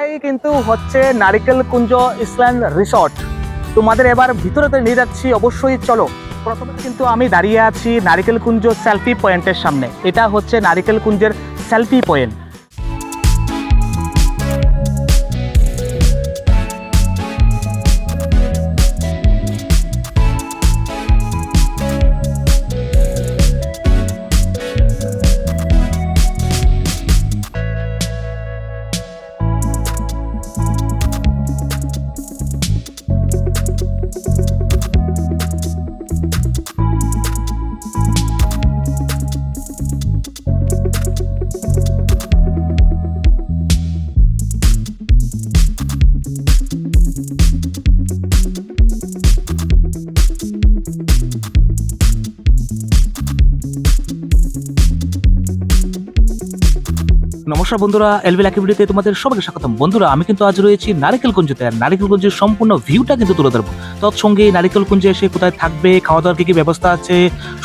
এটাই কিন্তু হচ্ছে নারিকেল কুঞ্জ ইসল্যান্ড রিসর্ট। তোমাদের এবার ভিতরেতে নিয়ে যাচ্ছি, অবশ্যই চলো। প্রথমে কিন্তু আমি দাঁড়িয়ে আছি নারিকেল কুঞ্জ সেলফি পয়েন্টের সামনে। এটা হচ্ছে নারিকেল কুঞ্জের সেলফি পয়েন্ট। নমস্কার বন্ধুরা এলবি লাকি ভিডিওতে তোমাদের সবাইকে স্বাগতম। বন্ধুরা, আমি কিন্তু আজ রয়েছি নারিকেল কুঞ্জতে আর নারিকেল কুঞ্জের সম্পূর্ণ ভিউটা কিন্তু তুলে ধরবো। তৎসঙ্গে নারিকেল কুঞ্জে এসে কোথায় থাকবে খাওয়া দাওয়ার কী কী ব্যবস্থা আছে,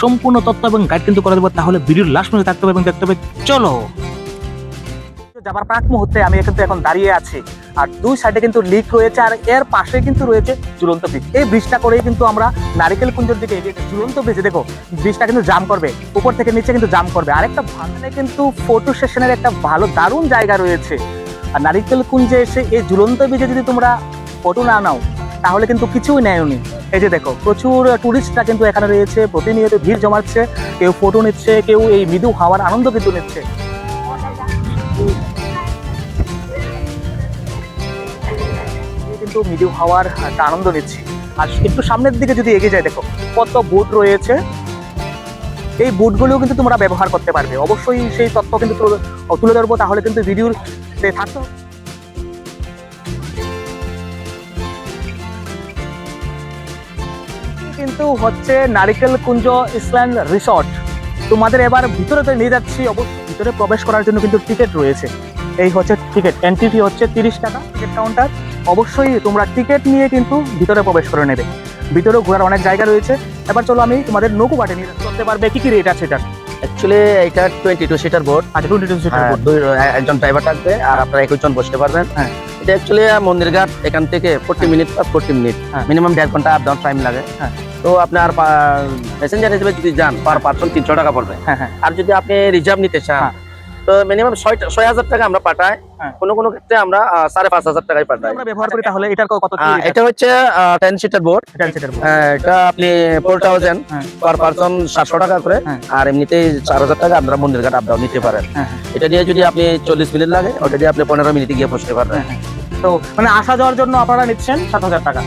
সম্পূর্ণ তথ্য এবং গাইড কিন্তু করে দেবো তাহলে ভিডিওর লাস্ট মধ্যে থাকতে হবে এবং দেখতে হবে। চলো! যাবার প্রাক মুহূর্তে আমি কিন্তু এখন দাঁড়িয়ে আছি। আর দুই সাইডে কিন্তু লিক রয়েছে আর এর পাশে কিন্তু রয়েছে ঝুলন্ত ব্রিজ এই ব্রিজটা করেই কিন্তু আমরা নারিকেল কুঞ্জের দিকে এগিয়ে। ঝুলন্ত ব্রিজ দেখো ব্রিজটা কিন্তু জাম করবে। উপর থেকে নিচে কিন্তু জাম করবে। আরেকটা ভালো কিন্তু ফটো সেশনের একটা ভালো দারুণ জায়গা রয়েছে। আর নারিকেল কুঞ্জে এসে এই ঝুলন্ত ব্রিজে যদি তোমরা ফটো না নাও, তাহলে কিন্তু কিছুই নেয়নি। এই যে দেখো, প্রচুর টুরিস্টরা কিন্তু এখানে রয়েছে, প্রতিনিয়ত ভিড় জমাচ্ছে, কেউ ফটো নিচ্ছে, কেউ এই মৃদু হাওয়ার আনন্দ কিন্তু নিচ্ছে। কিন্তু মৃদু হাওয়ার একটা আনন্দ নিচ্ছি। আর একটু সামনের দিকে যদি এগিয়ে যায় দেখো, কত বুট রয়েছে। এই বুটগুলো কিন্তু তোমরা ব্যবহার করতে পারবে। অবশ্যই সেই তথ্য কিন্তু তুলে- ধরবো, তাহলে কিন্তু ভিডিওর থাকতো কিন্তু হচ্ছে নারিকেল কুঞ্জ ইসল্যান্ড রিসর্ট। তোমাদের এবার ভিতরেতে নিয়ে যাচ্ছি। অবশ্যই ভিতরে প্রবেশ করার জন্য কিন্তু টিকিট রয়েছে। এই হচ্ছে টিকিট। এন্ট্রি ফি হচ্ছে তিরিশ টাকা। টিকিট কাউন্টার অবশ্যই তোমরা টিকিট নিয়ে কিন্তু ভিতরে প্রবেশ করে নেবে। ভিতরে ঘোরার অনেক জায়গা রয়েছে। এবার চলো আমি তোমাদের নৌকো বাটে নিয়ে করতে পারবে কি কি রেট আছে এটা অ্যাকচুয়ালি এটা টোয়েন্টি টু সিটার বোট আচ্ছা টোয়েন্টি টু একজন ড্রাইভার থাকবে আর আপনারা একুশ জন বসতে পারবেন। হ্যাঁ। এটা অ্যাকচুয়ালি মন্দির ঘাট এখান থেকে ফোর্টি মিনিট বা ফোর্টি মিনিট হ্যাঁ। মিনিমাম দেড় ঘণ্টা আপ ডাউন টাইম লাগে। হ্যাঁ। তো আপনার প্যাসেঞ্জার হিসেবে যদি যান পার পার্সন তিনশো টাকা পড়বে। হ্যাঁ হ্যাঁ। আর যদি আপনি রিজার্ভ নিতে চান হ্যাঁ। তো মিনিমাম ছয় ছয় হাজার টাকা আমরা পাঠাই হ্যাঁ। কোনো কোনো ক্ষেত্রে আমরা সাড়ে পাঁচ হাজার টাকায় পাঠাই আমরা ব্যবহার করি তাহলে এটার কত এটা হচ্ছে টেন সিটার আছে? এটা এটা আপনি ফোর থাউজেন্ড। পার পার্সন সাতশো টাকা করে হ্যাঁ। আর এমনিতে চার হাজার টাকা আপনারা মন্দির ঘাট আপডাউন নিতে পারেন হ্যাঁ, এটা দিয়ে যদি আপনি চল্লিশ মিনিট লাগে ওটা দিয়ে আপনি পনেরো মিনিটে গিয়ে বসতে পারবেন। তো মানে আসা যাওয়ার জন্য আপনারা নিচ্ছেন সাত হাজার টাকা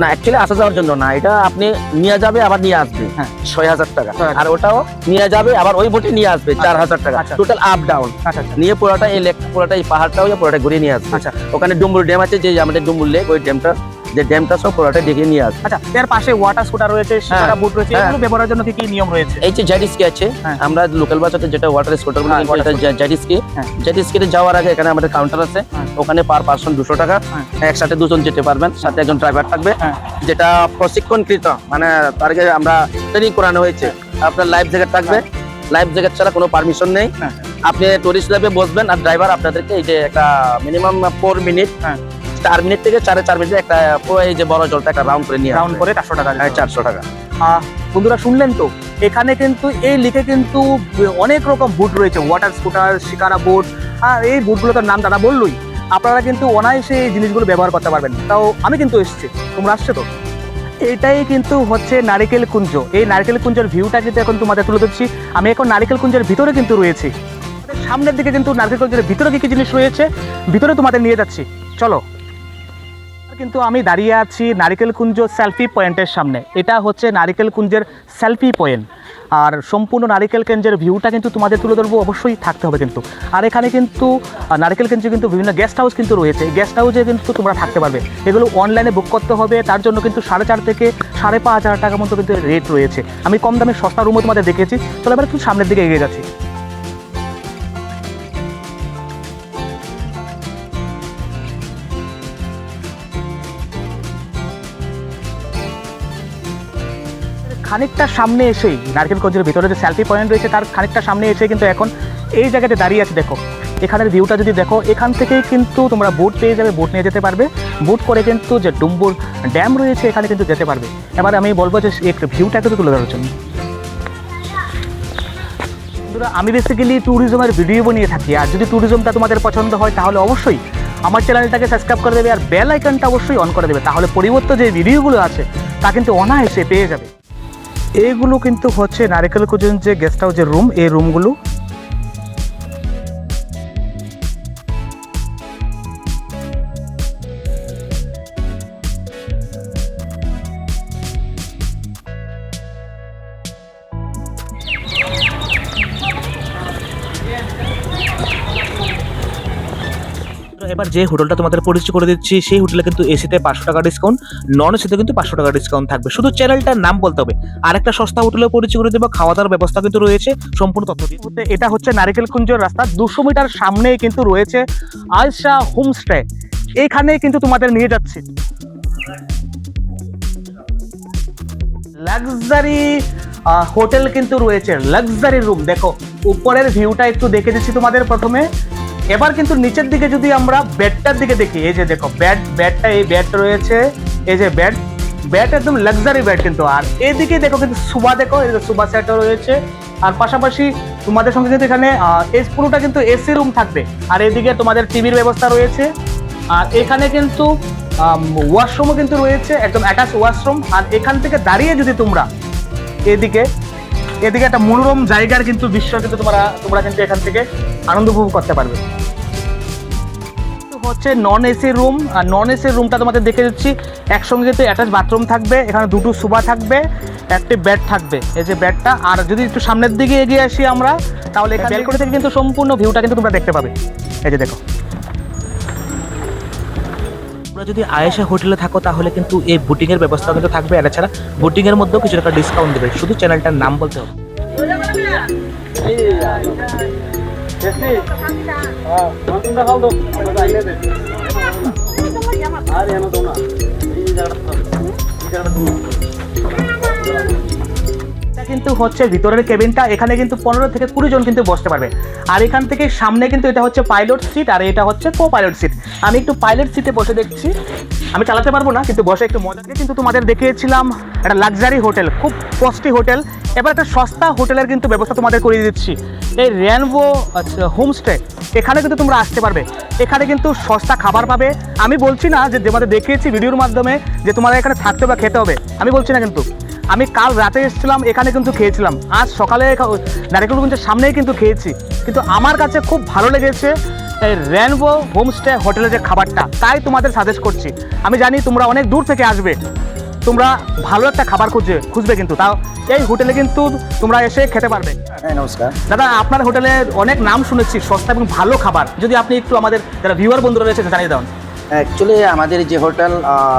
না অ্যাকচুয়ালি আসা যাওয়ার জন্য না। এটা আপনি নিয়ে যাবে আবার নিয়ে আসবে। হ্যাঁ। ছয় হাজার টাকা। আর ওটাও নিয়ে যাবে আবার ওই বোটে নিয়ে আসবে চার হাজার টাকা। আচ্ছা। টোটাল আপ ডাউন আচ্ছা আচ্ছা। নিয়ে পুরোটা এই লেক পুরোটা এই পাহাড়টা হয়ে পুরোটা ঘুরিয়ে নিয়ে আসবে। আচ্ছা। ওখানে ডুম্বুর ড্যাম আছে যে আমাদের ডুম্বুর লেক ওই ড্যামটা যে ড্যামটা সব পুরোটা দেখে নিয়ে আসবে আচ্ছা এর পাশে ওয়াটার স্কুটার রয়েছে শিকারা বুট রয়েছে হ্যাঁ। এগুলো ব্যবহারের জন্য কি কি নিয়ম রয়েছে এই যে জেডিস্কি আছে হ্যাঁ। আমরা লোকাল বাজারে যেটা ওয়াটার স্কুটার বলি হ্যাঁ, কিন্তু water এটা জেডিস্কি হ্যাঁ। যাওয়ার আগে এখানে আমাদের কাউন্টার আছে হ্যাঁ। ওখানে পার পার্সন দুশো টাকা হ্যাঁ। একসাথে দুজন যেতে পারবেন সাথে একজন ড্রাইভার থাকবে হ্যাঁ। যেটা প্রশিক্ষণকৃত মানে তার আগে আমরা ট্রেনিং করানো হয়েছে আপনার লাইফ জ্যাকেট থাকবে লাইফ জ্যাকেট ছাড়া কোনো পারমিশন নেই হ্যাঁ। আপনি টুরিস্ট লাইফে বসবেন আর ড্রাইভার আপনাদেরকে এই যে একটা মিনিমাম ফোর মিনিট হ্যাঁ। চার মিনিট থেকে সাড়ে চার মিনিটে একটা পুরো এই যে বড় জলটা একটা রাউন্ড করে নিয়ে রাউন্ড করে চারশো টাকা চারশো টাকা। বন্ধুরা শুনলেন তো? এখানে কিন্তু এই লিখে কিন্তু অনেক রকম বুট রয়েছে। ওয়াটার স্কুটার শিকারা বুট আর এই বুটগুলোর নাম দাদা বললই। আপনারা কিন্তু অনায়াসে এই জিনিসগুলো ব্যবহার করতে পারবেন। তাও আমি কিন্তু এসছি। তোমরা আসছে তো? এটাই কিন্তু হচ্ছে নারিকেল কুঞ্জ। এই নারিকেল কুঞ্জের ভিউটা কিন্তু এখন তোমাদের তুলে ধরছি। আমি এখন নারিকেল কুঞ্জের ভিতরে কিন্তু রয়েছি। সামনের দিকে কিন্তু নারিকেল কুঞ্জের ভিতরে কি কি জিনিস রয়েছে? ভিতরে তোমাদের নিয়ে যাচ্ছি। চলো। কিন্তু আমি দাঁড়িয়ে আছি নারিকেল কুঞ্জ সেলফি পয়েন্টের সামনে। এটা হচ্ছে নারিকেল কুঞ্জের সেলফি পয়েন্ট আর সম্পূর্ণ নারিকেল কেঞ্জের ভিউটা কিন্তু তোমাদের তুলে ধরবো, অবশ্যই থাকতে হবে কিন্তু। আর এখানে কিন্তু নারিকেল কেঞ্জে কিন্তু বিভিন্ন গেস্ট হাউস কিন্তু রয়েছে। গেস্ট হাউসে কিন্তু তোমরা থাকতে পারবে। এগুলো অনলাইনে বুক করতে হবে। তার জন্য কিন্তু সাড়ে চার থেকে সাড়ে পাঁচ হাজার টাকার মতো কিন্তু রেট রয়েছে। আমি কম দামে সস্তা রুমও তোমাদের দেখেছি চলো এবার একটু সামনের দিকে এগিয়ে যাচ্ছি। খানিকটা সামনে এসেই নারকেলগঞ্জের ভিতরে যে সেলফি পয়েন্ট রয়েছে, তার খানিকটা সামনে এসে কিন্তু এখন এই জায়গাতে দাঁড়িয়ে আছে, দেখো। এখানের ভিউটা যদি দেখো, এখান থেকেই কিন্তু তোমরা বোট পেয়ে যাবে বোট নিয়ে যেতে পারবে। বোট করে কিন্তু যে ডুম্বুর ড্যাম রয়েছে, এখানে কিন্তু যেতে পারবে। এবার আমি বলব যে এই ভিউটা একটু তুলে ধরার জন্য। বন্ধুরা, আমি বেসিক্যালি ট্যুরিজমের ভিডিও বানিয়ে থাকি। আর যদি ট্যুরিজমটা তোমাদের পছন্দ হয়, তাহলে অবশ্যই আমার চ্যানেলটাকে সাবস্ক্রাইব করে দেবে, আর বেল আইকনটা অবশ্যই অন করে দেবে। তাহলে পরিবর্তে যে ভিডিওগুলো আছে, তা কিন্তু অনায়াসে পেয়ে যাবে। এইগুলো কিন্তু হচ্ছে নারিকেল কুজন যে গেস্ট হাউসের রুম এই রুমগুলো এবার যে হোটেলটা তোমাদের পরিচয় করে দিচ্ছি, সেই হোটেলে কিন্তু এসিতে পাঁচশো টাকা ডিসকাউন্ট নন এসিতে কিন্তু পাঁচশো টাকা ডিসকাউন্ট থাকবে। শুধু চ্যানেলটার নাম বলতে হবে। আর একটা সস্তা হোটেলে পরিচয় করে দেবো খাওয়া দাওয়ার ব্যবস্থা কিন্তু রয়েছে, সম্পূর্ণ তথ্য দিয়ে এটা হচ্ছে নারিকেল কুঞ্জের রাস্তা, দুশো মিটার সামনেই কিন্তু রয়েছে আলসা হোমস্টে। এখানে কিন্তু তোমাদের নিয়ে যাচ্ছি। লাক্সারি হোটেল কিন্তু রয়েছে লাক্সারি রুম দেখো, উপরের ভিউটা একটু দেখে দিচ্ছি তোমাদের প্রথমে। এবার কিন্তু নিচের দিকে যদি আমরা বেডটার দিকে দেখি, এই যে দেখো বেড বেডটা এই বেড রয়েছে, এই যে বেড বেড একদম লাক্সারি বেড কিন্তু। আর এদিকে দেখো কিন্তু সুবা দেখো, এই যে সুবা সেটও রয়েছে। আর পাশাপাশি তোমাদের সঙ্গে কিন্তু এখানে এই পুরোটা কিন্তু এসি রুম থাকবে। আর এদিকে তোমাদের টিভির ব্যবস্থা রয়েছে। আর এখানে কিন্তু ওয়াশরুমও কিন্তু রয়েছে, একদম অ্যাটাচ ওয়াশরুম আর এখান থেকে দাঁড়িয়ে যদি তোমরা, এদিকে এদিকে একটা মনোরম জায়গার কিন্তু বিশ্ব কিন্তু তোমরা তোমরা কিন্তু এখান থেকে আনন্দ উপভোগ করতে পারবে। হচ্ছে নন এসি রুম আর নন এসি রুমটা তোমাদের দেখে দিচ্ছি। একসঙ্গে কিন্তু অ্যাটাচ বাথরুম থাকবে এখানে দুটো সুবা থাকবে একটি বেড থাকবে। এই যে বেডটা আর যদি একটু সামনের দিকে এগিয়ে আসি আমরা তাহলে এখানে ব্যালকনি থেকে কিন্তু সম্পূর্ণ ভিউটা কিন্তু তোমরা দেখতে পাবে। এই যে দেখো। তোমরা যদি আয়েশা হোটেলে থাকো তাহলে কিন্তু এই বুটিংয়ের ব্যবস্থা কিন্তু থাকবে। আর এছাড়া বুটিংয়ের মধ্যেও কিছু টাকা ডিসকাউন্ট দেবে। শুধু চ্যানেলটার নাম বলতে হবে। এটা কিন্তু হচ্ছে ভিতরের কেবিনটা, এখানে কিন্তু পনেরো থেকে কুড়ি জন কিন্তু বসতে পারবে। আর এখান থেকে সামনে কিন্তু এটা হচ্ছে পাইলট সিট আর এটা হচ্ছে কো পাইলট সিট আমি একটু পাইলট সিটে বসে দেখছি। আমি চালাতে পারব না, কিন্তু বসে একটু মজা দিয়ে কিন্তু তোমাদের দেখিয়েছিলাম একটা লাক্সারি হোটেল খুব কস্টলি হোটেল এবার একটা সস্তা হোটেলের কিন্তু ব্যবস্থা তোমাদের করে দিচ্ছি। এই রেনবো হোমস্টে এখানে কিন্তু তোমরা আসতে পারবে। এখানে কিন্তু সস্তা খাবার পাবে। আমি বলছি না যে তোমাদের দেখিয়েছি ভিডিওর মাধ্যমে যে তোমাদের এখানে থাকতে বা খেতে হবে। আমি বলছি না কিন্তু। আমি কাল রাতে এসেছিলাম, এখানে কিন্তু খেয়েছিলাম। আজ সকালে নারিকেলগঞ্জের সামনেই কিন্তু খেয়েছি। কিন্তু আমার কাছে খুব ভালো লেগেছে এই র্যানবো হোমস্টে হোটেলের যে খাবারটা তাই তোমাদের সাজেস্ট করছি। আমি জানি তোমরা অনেক দূর থেকে আসবে। তোমরা ভালো একটা খাবার খুঁজবে খুঁজবে কিন্তু। তাও এই হোটেলে কিন্তু তোমরা এসে খেতে পারবে। হ্যাঁ নমস্কার। দাদা আপনার হোটেলের অনেক নাম শুনেছি সস্তা এবং ভালো খাবার। যদি আপনি একটু আমাদের যারা ভিউয়ার বন্ধুরা রয়েছে জানিয়ে দাও অ্যাকচুয়ালি আমাদের যে হোটেল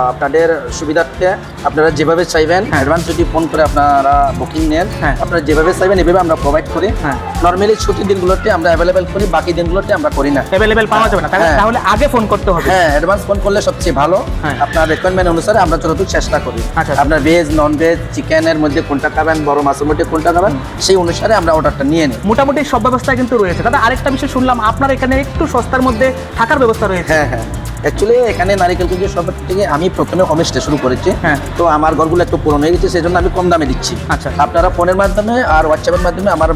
আপনাদের সুবিধার্থে আপনারা যেভাবে চাইবেন অ্যাডভান্স যদি ফোন করে আপনারা বুকিং নেন হ্যাঁ। আপনারা যেভাবে চাইবেন এভাবে আমরা প্রোভাইড করি। হ্যাঁ। নর্মালি ছুটির দিনগুলোতে আমরা অ্যাভেলেবেল করি বাকি দিনগুলোতে আমরা করি না। অ্যাভেলেবেল পাওয়া যাবে না। তাহলে- হ্যাঁ। আগে ফোন করতে হবে। হ্যাঁ অ্যাডভান্স ফোন করলে সবচেয়ে ভালো। হ্যাঁ। আপনার রেকোয়ারমেন্ট অনুসারে আমরা যতটুকু চেষ্টা করি। আচ্ছা। আপনার ভেজ নন ভেজ চিকেনের মধ্যে কোনটা খাবেন বড় মাছের মধ্যে কোনটা খাবেন সেই অনুসারে আমরা অর্ডারটা নিয়ে নিই। মোটামুটি সব ব্যবস্থা কিন্তু রয়েছে। দাদা আরেকটা বিষয় শুনলাম আপনার এখানে একটু সস্তার মধ্যে থাকার ব্যবস্থা রয়েছে। হ্যাঁ হ্যাঁ। অ্যাকচুয়ালি এখানে নারিকেল কুঞ্জের সব থেকে আমি প্রথমে হোমস্টে শুরু করেছি হ্যাঁ। তো আমার ঘরগুলো একটু পুরনো হয়ে গেছে সেই জন্য আমি কম দামে দিচ্ছি আচ্ছা। আপনারা ফোনের মাধ্যমে আর হোয়াটসঅ্যাপের মাধ্যমে আমার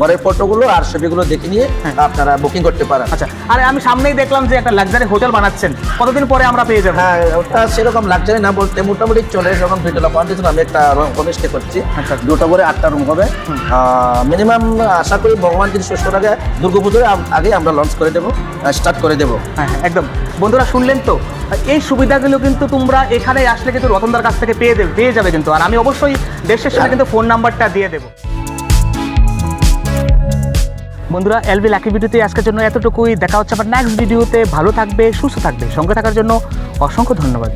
ঘরের ফটোগুলো আর ছবিগুলো দেখে নিয়ে হ্যাঁ। আপনারা বুকিং করতে পারেন। আচ্ছা আরে আমি সামনেই দেখলাম যে একটা লাক্সারি হোটেল বানাচ্ছেন। কতদিন পরে আমরা পেয়ে যাব? হ্যাঁ ওটা সেরকম লাক্সারি না বলতে মোটামুটি চলে যখন ভিডিও কন্ডিশন আমি একটা রুম হোমস্টে করছি। আচ্ছা। দুটো করে আটটা রুম হবে। মিনিমাম আশা করি ভগবান যদি করার আগে দুর্গাপুজোর আগে আমরা লঞ্চ করে দেবো স্টার্ট করে দেবো। হ্যাঁ হ্যাঁ, একদম। বন্ধুরা শুনলেন তো? এই সুবিধাগুলো কিন্তু তোমরা এখানে আসলে কিন্তু রতনদার কাছ থেকে পেয়ে দেবে পেয়ে যাবে কিন্তু। আর আমি অবশ্যই দেশের সাথে কিন্তু ফোন নাম্বারটা দিয়ে দেবো। বন্ধুরা এলবি লাকি ভিডিওতে আজকের জন্য এতটুকুই। দেখা হচ্ছে আবার নেক্সট ভিডিওতে ভালো থাকবে, সুস্থ থাকবে। সঙ্গে থাকার জন্য অসংখ্য ধন্যবাদ।